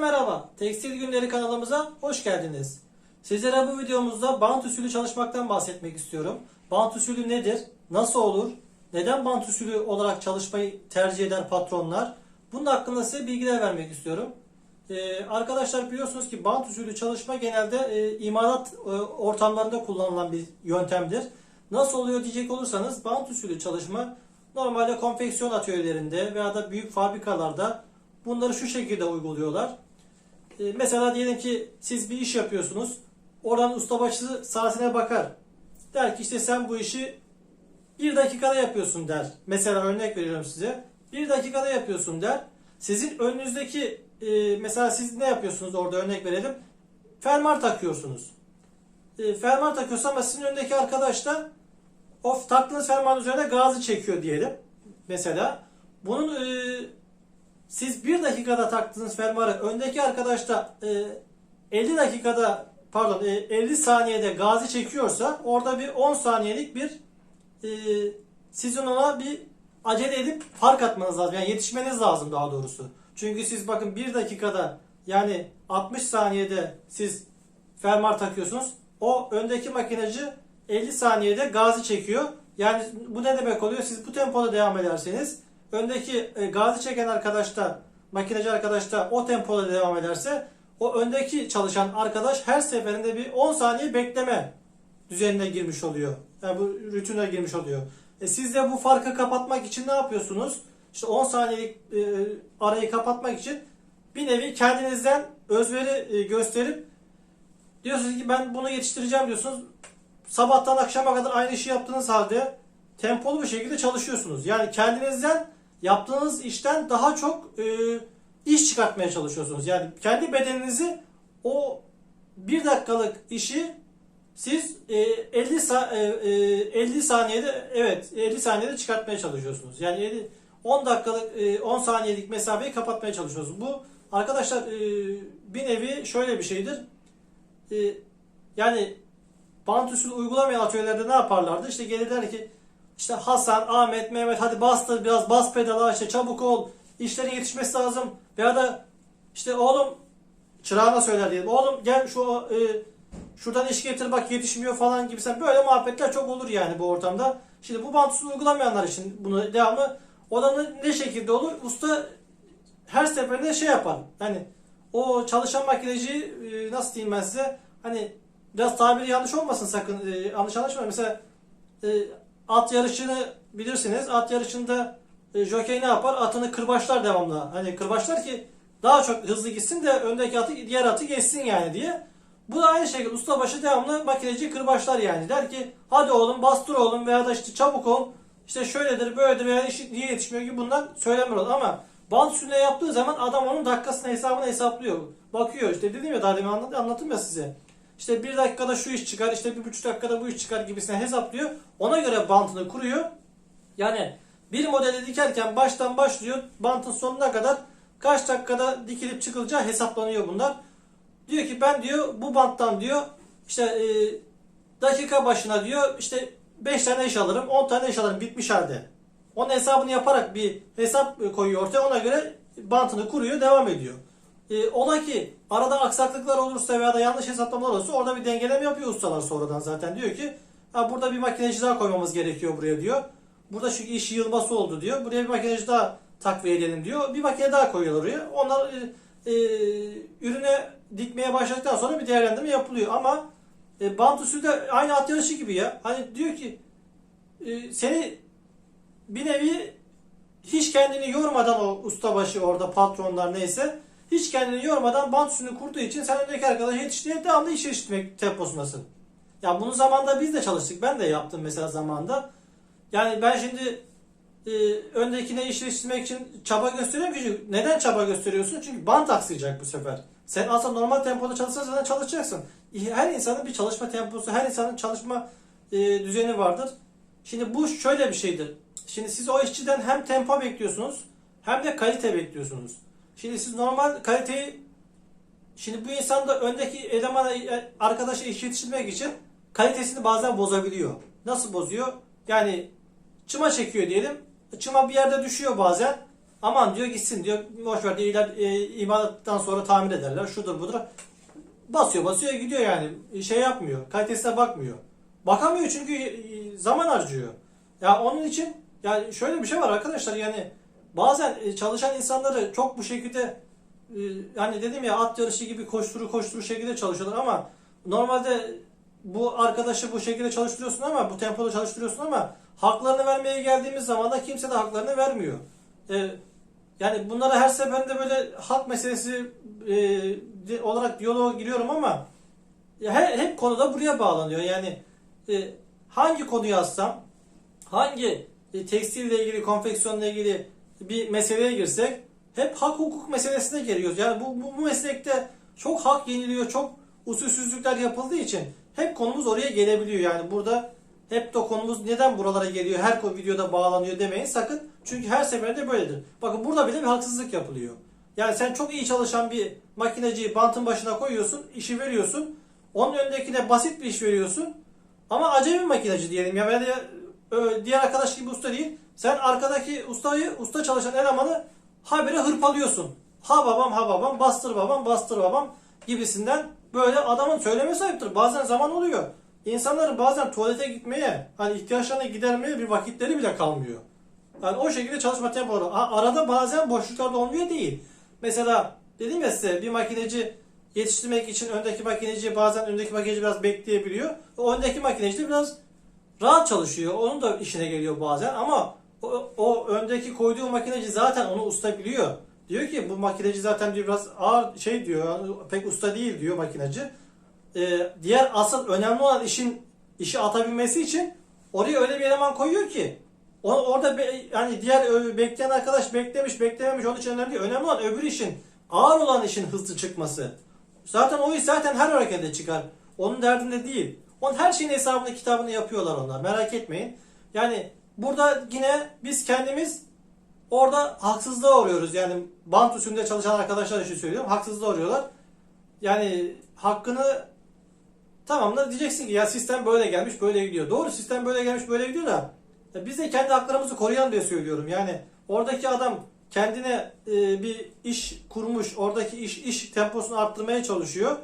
Merhaba. Tekstil Günleri kanalımıza hoş geldiniz. Sizlere bu videomuzda bant usulü çalışmaktan bahsetmek istiyorum. Bant usulü nedir? Nasıl olur? Neden bant usulü olarak çalışmayı tercih eder patronlar? Bunun hakkında size bilgiler vermek istiyorum. Ee, arkadaşlar biliyorsunuz ki bant usulü çalışma genelde e, imalat e, ortamlarında kullanılan bir yöntemdir. Nasıl oluyor diyecek olursanız bant usulü çalışma normalde konfeksiyon atölyelerinde veya da büyük fabrikalarda bunları şu şekilde uyguluyorlar. Ee, mesela diyelim ki siz bir iş yapıyorsunuz. Oranın ustabaşı saatine bakar. Der ki işte sen bu işi bir dakikada yapıyorsun der. Mesela örnek veriyorum size. Bir dakikada yapıyorsun der. Sizin önünüzdeki e, mesela siz ne yapıyorsunuz orada örnek verelim. Fermuar takıyorsunuz. E, fermuar takıyorsa ama sizin önündeki arkadaş da o taktığınız fermuarın üzerine gazı çekiyor diyelim. Mesela bunun e, siz bir dakikada taktığınız fermuarı öndeki arkadaş da e, 50 dakikada pardon e, 50 saniyede gazı çekiyorsa orada bir 10 saniyelik bir e, sizin ona bir acele edip fark atmanız lazım. Yani yetişmeniz lazım daha doğrusu. Çünkü siz bakın bir dakikada yani 60 saniyede siz fermuar takıyorsunuz. O öndeki makinacı 50 saniyede gazı çekiyor. Yani bu ne demek oluyor? Siz bu tempoda devam ederseniz öndeki e, gazı çeken arkadaş da makinacı arkadaş da o tempoda devam ederse o öndeki çalışan arkadaş her seferinde bir 10 saniye bekleme düzenine girmiş oluyor. Yani bu rutine girmiş oluyor. E siz de bu farkı kapatmak için ne yapıyorsunuz? İşte 10 saniyelik e, arayı kapatmak için bir nevi kendinizden özveri e, gösterip diyorsunuz ki ben bunu yetiştireceğim diyorsunuz. Sabahtan akşama kadar aynı işi yaptığınız halde tempolu bir şekilde çalışıyorsunuz. Yani kendinizden yaptığınız işten daha çok e, iş çıkartmaya çalışıyorsunuz. Yani kendi bedeninizi o bir dakikalık işi siz e, 50 sa- e, e, 50 saniyede evet 50 saniyede çıkartmaya çalışıyorsunuz. Yani 50 10 dakikalık e, 10 saniyelik mesafeyi kapatmaya çalışıyorsunuz. Bu arkadaşlar e, bir nevi şöyle bir şeydir. E, yani bant usulü uygulamayan atölyelerde ne yaparlardı? İşte gelirler ki işte Hasan, Ahmet, Mehmet hadi bastır biraz bas pedala işte çabuk ol. işlerin yetişmesi lazım. Veya da işte oğlum çırağına söyler diyelim. Oğlum gel şu e, şuradan iş getir bak yetişmiyor falan gibi sen böyle muhabbetler çok olur yani bu ortamda. Şimdi bu bant usulü uygulamayanlar için bunu devamlı olanı ne şekilde olur? Usta her seferinde şey yapar. Hani o çalışan makineci e, nasıl diyeyim ben size hani biraz tabiri yanlış olmasın sakın e, yanlış anlaşılma. Mesela e, at yarışını bilirsiniz. At yarışında e, jokey ne yapar? Atını kırbaçlar devamlı. Hani kırbaçlar ki daha çok hızlı gitsin de öndeki atı diğer atı geçsin yani diye. Bu da aynı şekilde ustabaşı devamlı makineci kırbaçlar yani. Der ki hadi oğlum bastır oğlum veya da işte çabuk ol. İşte şöyledir böyledir veya işi niye yetişmiyor gibi bundan söylemler olur. Ama bant üstünde yaptığı zaman adam onun dakikasını hesabını hesaplıyor. Bakıyor işte dedim ya daha demin anlat, anlattım ya size. İşte bir dakikada şu iş çıkar, işte bir buçuk dakikada bu iş çıkar gibisine hesaplıyor. Ona göre bantını kuruyor. Yani bir modeli dikerken baştan başlıyor, bantın sonuna kadar kaç dakikada dikilip çıkılacağı hesaplanıyor bunlar. Diyor ki ben diyor bu banttan diyor işte e, dakika başına diyor işte 5 tane iş alırım, 10 tane iş alırım bitmiş halde. Onun hesabını yaparak bir hesap koyuyor ortaya ona göre bantını kuruyor devam ediyor. E, ola ki arada aksaklıklar olursa veya da yanlış hesaplamalar olursa orada bir dengeleme yapıyor ustalar sonradan zaten. Diyor ki ha, burada bir makineci daha koymamız gerekiyor buraya diyor. Burada çünkü iş yığılması oldu diyor. Buraya bir makineci daha takviye edelim diyor. Bir makine daha koyuyorlar oraya. Onlar e, e, ürüne dikmeye başladıktan sonra bir değerlendirme yapılıyor. Ama e, bant usulü de aynı at yarışı gibi ya. Hani diyor ki e, seni bir nevi hiç kendini yormadan o ustabaşı orada patronlar neyse hiç kendini yormadan bant üstünü kurduğu için sen öndeki arkadaş yetiştiğine devamlı iş yetiştirmek temposundasın. Ya bunu zamanda biz de çalıştık. Ben de yaptım mesela zamanda. Yani ben şimdi e, öndekine iş yetiştirmek için çaba gösteriyorum ki neden çaba gösteriyorsun? Çünkü bant aksayacak bu sefer. Sen aslında normal tempoda çalışsan zaten çalışacaksın. Her insanın bir çalışma temposu, her insanın çalışma e, düzeni vardır. Şimdi bu şöyle bir şeydir. Şimdi siz o işçiden hem tempo bekliyorsunuz hem de kalite bekliyorsunuz. Şimdi siz normal kaliteyi şimdi bu insan da öndeki elemana arkadaşa iş yetiştirmek için kalitesini bazen bozabiliyor. Nasıl bozuyor? Yani çıma çekiyor diyelim. Çıma bir yerde düşüyor bazen. Aman diyor gitsin diyor. Boş ver diyor. e, imalattan sonra tamir ederler. Şudur budur. Basıyor basıyor gidiyor yani. Şey yapmıyor. Kalitesine bakmıyor. Bakamıyor çünkü e, zaman harcıyor. Ya onun için yani şöyle bir şey var arkadaşlar yani bazen e, çalışan insanları çok bu şekilde hani dedim ya at yarışı gibi koşturu koşturu şekilde çalışıyorlar ama normalde bu arkadaşı bu şekilde çalıştırıyorsun ama bu tempoda çalıştırıyorsun ama haklarını vermeye geldiğimiz zaman da kimse de haklarını vermiyor. E, yani bunlara her seferinde böyle hak meselesi e, olarak diyaloğa giriyorum ama he- hep konuda buraya bağlanıyor. Yani e, hangi konuyu yazsam, hangi e, tekstille ilgili, konfeksiyonla ilgili bir meseleye girsek hep hak hukuk meselesine geliyoruz. Yani bu, bu, bu meslekte çok hak yeniliyor, çok usulsüzlükler yapıldığı için hep konumuz oraya gelebiliyor. Yani burada hep de konumuz neden buralara geliyor, her konu videoda bağlanıyor demeyin sakın. Çünkü her seferinde böyledir. Bakın burada bile bir haksızlık yapılıyor. Yani sen çok iyi çalışan bir makineciyi bantın başına koyuyorsun, işi veriyorsun. Onun önündekine basit bir iş veriyorsun. Ama acemi makineci diyelim ya veya ö, diğer arkadaş gibi usta değil. Sen arkadaki ustayı, usta çalışan elemanı habire hırpalıyorsun. Ha babam ha babam, bastır babam, bastır babam gibisinden böyle adamın söylemesi ayıptır. Bazen zaman oluyor. İnsanların bazen tuvalete gitmeye, hani ihtiyaçlarını gidermeye bir vakitleri bile kalmıyor. Yani o şekilde çalışma tempoları. Arada bazen boşluklar da olmuyor değil. Mesela dedim ya size bir makineci yetiştirmek için öndeki makineci bazen öndeki makineci biraz bekleyebiliyor. O öndeki makineci de biraz rahat çalışıyor. Onun da işine geliyor bazen ama o, o öndeki koyduğu makineci zaten onu usta biliyor. Diyor ki bu makineci zaten diyor biraz ağır şey diyor pek usta değil diyor makineci. Ee, diğer asıl önemli olan işin işi atabilmesi için oraya öyle bir eleman koyuyor ki o, orada be, yani diğer ö- bekleyen arkadaş beklemiş beklememiş onun için önemli değil. Önemli olan öbür işin ağır olan işin hızlı çıkması. Zaten o iş zaten her harekete çıkar. Onun derdinde değil. Onun her şeyin hesabını kitabını yapıyorlar onlar. Merak etmeyin. Yani burada yine biz kendimiz orada haksızlığa uğruyoruz. Yani bant usulünde çalışan arkadaşlar için söylüyorum. Haksızlığa uğruyorlar. Yani hakkını tamam da diyeceksin ki ya sistem böyle gelmiş böyle gidiyor. Doğru sistem böyle gelmiş böyle gidiyor da ya biz de kendi haklarımızı koruyan diye söylüyorum. Yani oradaki adam kendine e, bir iş kurmuş, oradaki iş iş temposunu arttırmaya çalışıyor.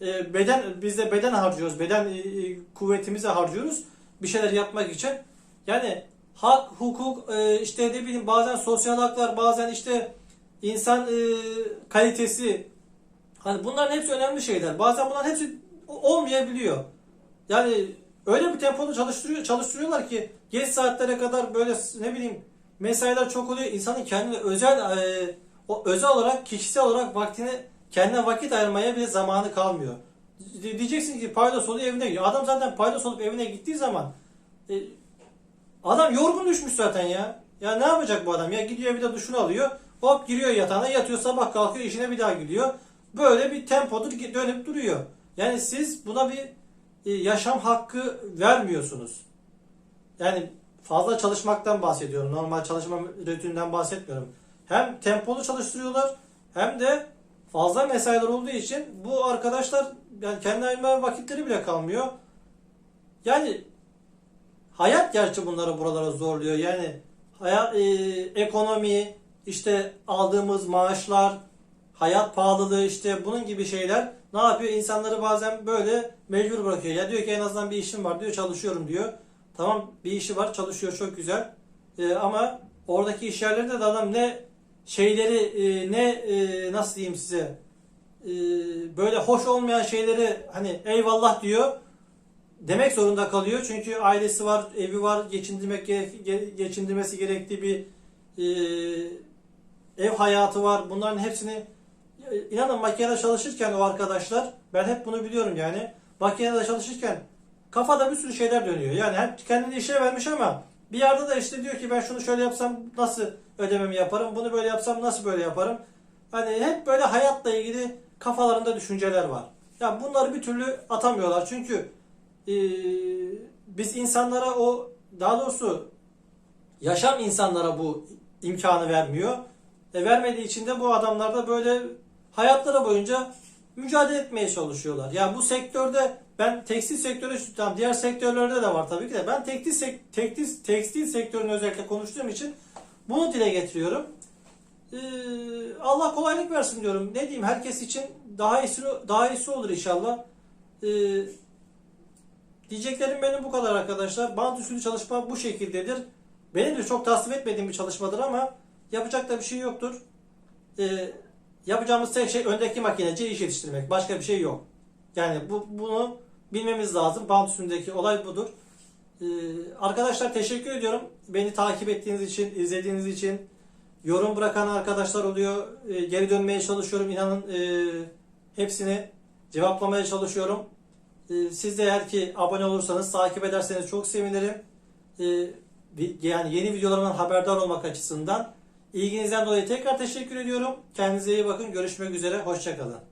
E, beden biz de beden harcıyoruz, beden e, e, kuvvetimizi harcıyoruz bir şeyler yapmak için. Yani hak, hukuk, e, işte ne bileyim bazen sosyal haklar, bazen işte insan e, kalitesi, hani bunların hepsi önemli şeyler. Bazen bunların hepsi olmayabiliyor. Yani öyle bir tempoda çalıştırıyor, çalıştırıyorlar ki geç saatlere kadar böyle ne bileyim mesailer çok oluyor. İnsanın kendine özel e, o özel olarak kişisel olarak vaktini kendine vakit ayırmaya bile zamanı kalmıyor. Di- Diyeceksin ki paydos oluyor evine gidiyor. Adam zaten paydos olup evine gittiği zaman adam yorgun düşmüş zaten ya. Ya ne yapacak bu adam ya? Gidiyor bir de duşunu alıyor. Hop giriyor yatağına yatıyor sabah kalkıyor işine bir daha gidiyor. Böyle bir tempodur dönüp duruyor. Yani siz buna bir e, yaşam hakkı vermiyorsunuz. Yani fazla çalışmaktan bahsediyorum. Normal çalışma rutininden bahsetmiyorum. Hem tempolu çalıştırıyorlar hem de fazla mesailer olduğu için bu arkadaşlar yani kendi ayırma vakitleri bile kalmıyor. Yani hayat gerçi bunları buralara zorluyor. Yani hayat, e, ekonomi, işte aldığımız maaşlar, hayat pahalılığı işte bunun gibi şeyler ne yapıyor? İnsanları bazen böyle mecbur bırakıyor. Ya diyor ki en azından bir işim var diyor çalışıyorum diyor. Tamam bir işi var çalışıyor çok güzel. Ee, ama oradaki iş yerlerinde de adam ne şeyleri e, ne e, nasıl diyeyim size e, böyle hoş olmayan şeyleri hani eyvallah diyor demek zorunda kalıyor. Çünkü ailesi var, evi var, geçindirmek geçindirmesi gerektiği bir e, ev hayatı var. Bunların hepsini e, inanın makinede çalışırken o arkadaşlar ben hep bunu biliyorum yani. Makinede çalışırken kafada bir sürü şeyler dönüyor. Yani hem kendini işe vermiş ama bir yerde de işte diyor ki ben şunu şöyle yapsam nasıl ödememi yaparım, bunu böyle yapsam nasıl böyle yaparım. Hani hep böyle hayatla ilgili kafalarında düşünceler var. Ya bunları bir türlü atamıyorlar. Çünkü e, biz insanlara o daha doğrusu yaşam insanlara bu imkanı vermiyor. E, vermediği için de bu adamlar da böyle hayatları boyunca mücadele etmeye çalışıyorlar. Yani bu sektörde ben tekstil sektörü tamam diğer sektörlerde de var tabii ki de ben tekstil tekstil tekstil sektörünü özellikle konuştuğum için bunu dile getiriyorum. Ee, Allah kolaylık versin diyorum. Ne diyeyim herkes için daha iyisi daha iyisi olur inşallah. Ee, diyeceklerim benim bu kadar arkadaşlar. Bant usulü çalışma bu şekildedir. Benim de çok tasvip etmediğim bir çalışmadır ama yapacak da bir şey yoktur. Ee, yapacağımız tek şey öndeki makinece iş yetiştirmek. Başka bir şey yok. Yani bu bunu bilmemiz lazım. Bant usulündeki olay budur. Ee, arkadaşlar teşekkür ediyorum. Beni takip ettiğiniz için, izlediğiniz için. Yorum bırakan arkadaşlar oluyor. Ee, geri dönmeye çalışıyorum. İnanın e, hepsini cevaplamaya çalışıyorum. Ee, siz de eğer ki abone olursanız, takip ederseniz çok sevinirim. Ee, yani yeni videolarımdan haberdar olmak açısından. İlginizden dolayı tekrar teşekkür ediyorum. Kendinize iyi bakın. Görüşmek üzere. Hoşçakalın.